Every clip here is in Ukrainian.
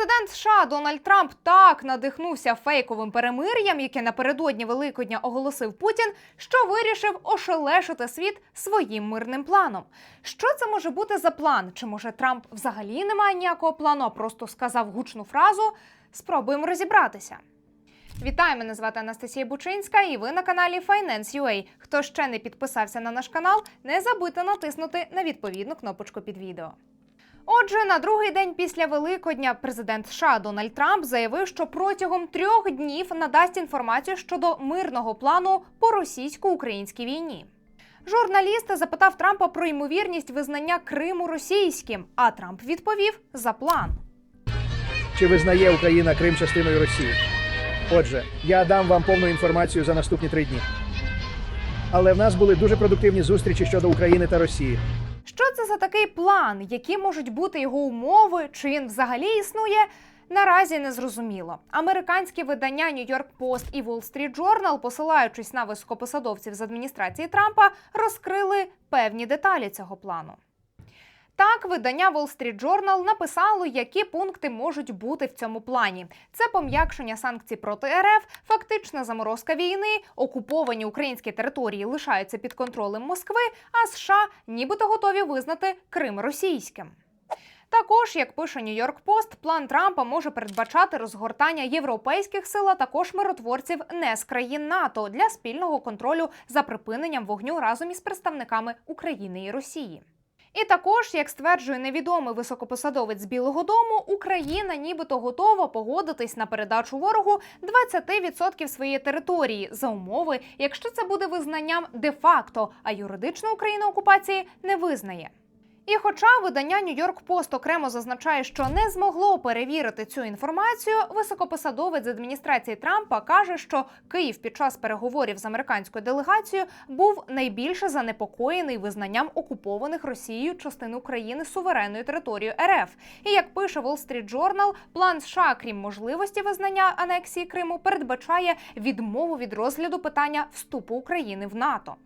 Президент США Дональд Трамп так надихнувся фейковим перемир'ям, яке напередодні Великодня оголосив Путін, що вирішив ошелешити світ своїм мирним планом. Що це може бути за план? Чи може Трамп взагалі не має ніякого плану, а просто сказав гучну фразу? Спробуємо розібратися. Вітаю, мене звати Анастасія Бучинська, і ви на каналі Finance.ua. Хто ще не підписався на наш канал, не забудьте натиснути на відповідну кнопочку під відео. Отже, на другий день після Великодня президент США Дональд Трамп заявив, що протягом трьох днів надасть інформацію щодо мирного плану по російсько-українській війні. Журналіст запитав Трампа про ймовірність визнання Криму російським, а Трамп відповів за план. Чи визнає Україна Крим частиною Росії? Отже, я дам вам повну інформацію за наступні три дні. Але в нас були дуже продуктивні зустрічі щодо України та Росії. Це за такий план? Які можуть бути його умови? Чи він взагалі існує? Наразі не зрозуміло. Американські видання New York Post і Wall Street Journal, посилаючись на високопосадовців з адміністрації Трампа, розкрили певні деталі цього плану. Так, видання Wall Street Journal написало, які пункти можуть бути в цьому плані: це пом'якшення санкцій проти РФ, фактична заморозка війни, окуповані українські території лишаються під контролем Москви, а США нібито готові визнати Крим російським. Також, як пише York Post, план Трампа може передбачати розгортання європейських сил, а також миротворців не з країн НАТО для спільного контролю за припиненням вогню разом із представниками України і Росії. І також, як стверджує невідомий високопосадовець Білого Дому, Україна нібито готова погодитись на передачу ворогу 20% своєї території за умови, якщо це буде визнанням де-факто, а юридично Україна окупації не визнає. І хоча видання York Post окремо зазначає, що не змогло перевірити цю інформацію, високопосадовець адміністрації Трампа каже, що Київ під час переговорів з американською делегацією був найбільше занепокоєний визнанням окупованих Росією частин України суверенною територією РФ. І як пише Wall Street Journal, план США, крім можливості визнання анексії Криму, передбачає відмову від розгляду питання вступу України в НАТО.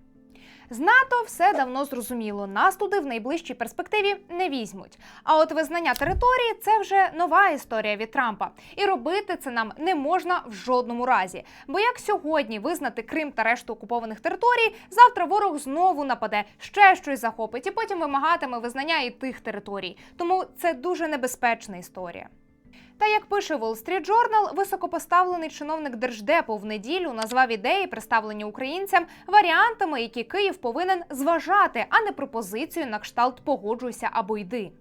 З НАТО все давно зрозуміло. Нас туди в найближчій перспективі не візьмуть. А от визнання території це вже нова історія від Трампа. І робити це нам не можна в жодному разі. Бо як сьогодні визнати Крим та решту окупованих територій, завтра ворог знову нападе, ще щось захопить, і потім вимагатиме визнання і тих територій. Тому це дуже небезпечна історія. Та як пише Wall Street Journal, високопоставлений чиновник держдепу в неділю назвав ідеї, представлені українцям, варіантами, які Київ повинен зважати, а не пропозицію на кшталт погоджуйся або йди.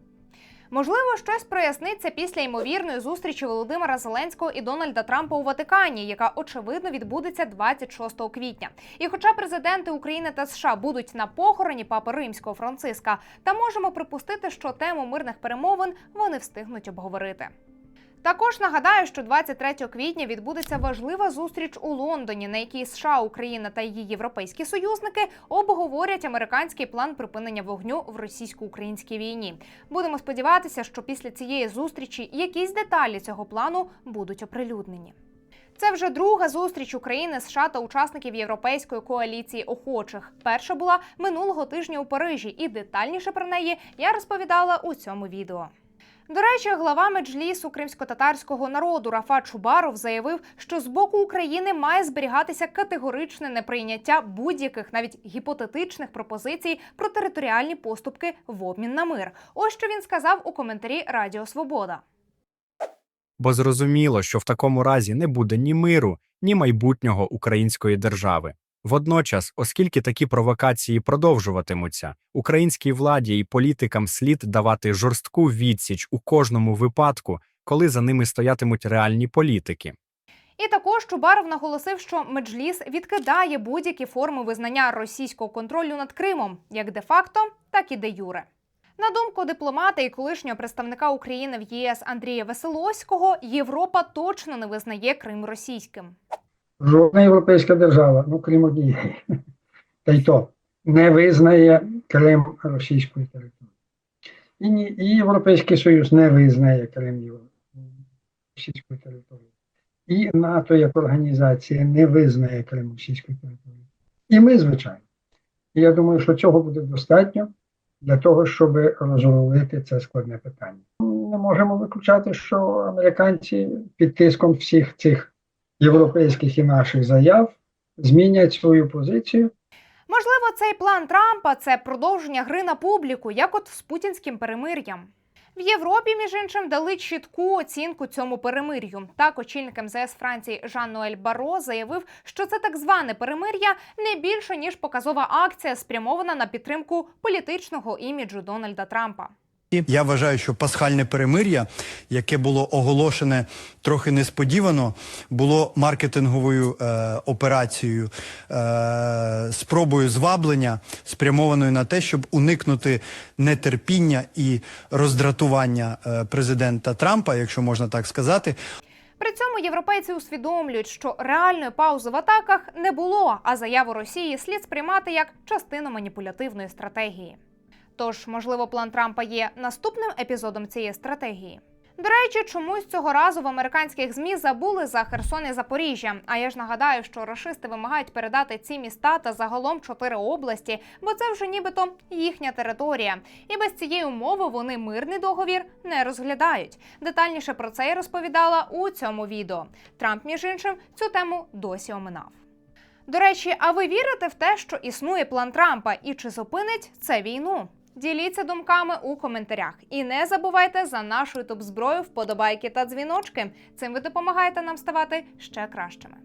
Можливо, щось проясниться після ймовірної зустрічі Володимира Зеленського і Дональда Трампа у Ватикані, яка очевидно відбудеться 26 квітня. І хоча президенти України та США будуть на похороні папи римського Франциска, та можемо припустити, що тему мирних перемовин вони встигнуть обговорити. Також нагадаю, що 23 квітня відбудеться важлива зустріч у Лондоні, на якій США, Україна та її європейські союзники обговорять американський план припинення вогню в російсько-українській війні. Будемо сподіватися, що після цієї зустрічі якісь деталі цього плану будуть оприлюднені. Це вже друга зустріч України, США та учасників європейської коаліції охочих. Перша була минулого тижня у Парижі, і детальніше про неї я розповідала у цьому відео. До речі, глава меджлісу кримсько-татарського народу Рафа Чубаров заявив, що з боку України має зберігатися категоричне неприйняття будь-яких навіть гіпотетичних пропозицій про територіальні поступки в обмін на мир. Ось що він сказав у коментарі Радіо Свобода. бо зрозуміло, що в такому разі не буде ні миру, ні майбутнього української держави. Водночас, оскільки такі провокації продовжуватимуться, українській владі і політикам слід давати жорстку відсіч у кожному випадку, коли за ними стоятимуть реальні політики. І також Чубаров наголосив, що Меджліс відкидає будь-які форми визнання російського контролю над Кримом, як де-факто, так і де-юре. На думку дипломата і колишнього представника України в ЄС Андрія Веселоського, Європа точно не визнає Крим російським. Жодна європейська держава, ну крім однієї, та й то не визнає Крим російською територією. І, ні, і Європейський Союз не визнає Крим російською територією. І НАТО як організація не визнає Крим російською територією. І ми, звичайно. І я думаю, що цього буде достатньо для того, щоб розрулити це складне питання. Не можемо виключати, що американці під тиском всіх цих європейських і наших заяв змінять свою позицію Можливо, цей план Трампа це продовження гри на публіку, як от з путінським перемир'ям. В Європі, між іншим, дали чітку оцінку цьому перемир'ю. Так, очільник МЗС Франції Жан-Ноель Баро заявив, що це так зване перемир'я не більше ніж показова акція, спрямована на підтримку політичного іміджу Дональда Трампа. Я вважаю, що пасхальне перемир'я, яке було оголошене трохи несподівано, було маркетинговою е, операцією, е, спробою зваблення, спрямованою на те, щоб уникнути нетерпіння і роздратування е, президента Трампа, якщо можна так сказати, При цьому європейці усвідомлюють, що реальної паузи в атаках не було, а заяву Росії слід сприймати як частину маніпулятивної стратегії. Тож, можливо, план Трампа є наступним епізодом цієї стратегії. До речі, чомусь цього разу в американських змі забули за Херсон і Запоріжжя. А я ж нагадаю, що рашисти вимагають передати ці міста та загалом чотири області, бо це вже нібито їхня територія. І без цієї умови вони мирний договір не розглядають. Детальніше про це я розповідала у цьому відео. Трамп, між іншим, цю тему досі оминав. До речі, а ви вірите в те, що існує план Трампа, і чи зупинить це війну? Діліться думками у коментарях. І не забувайте за нашу ютуб зброю, вподобайки та дзвіночки. Цим ви допомагаєте нам ставати ще кращими.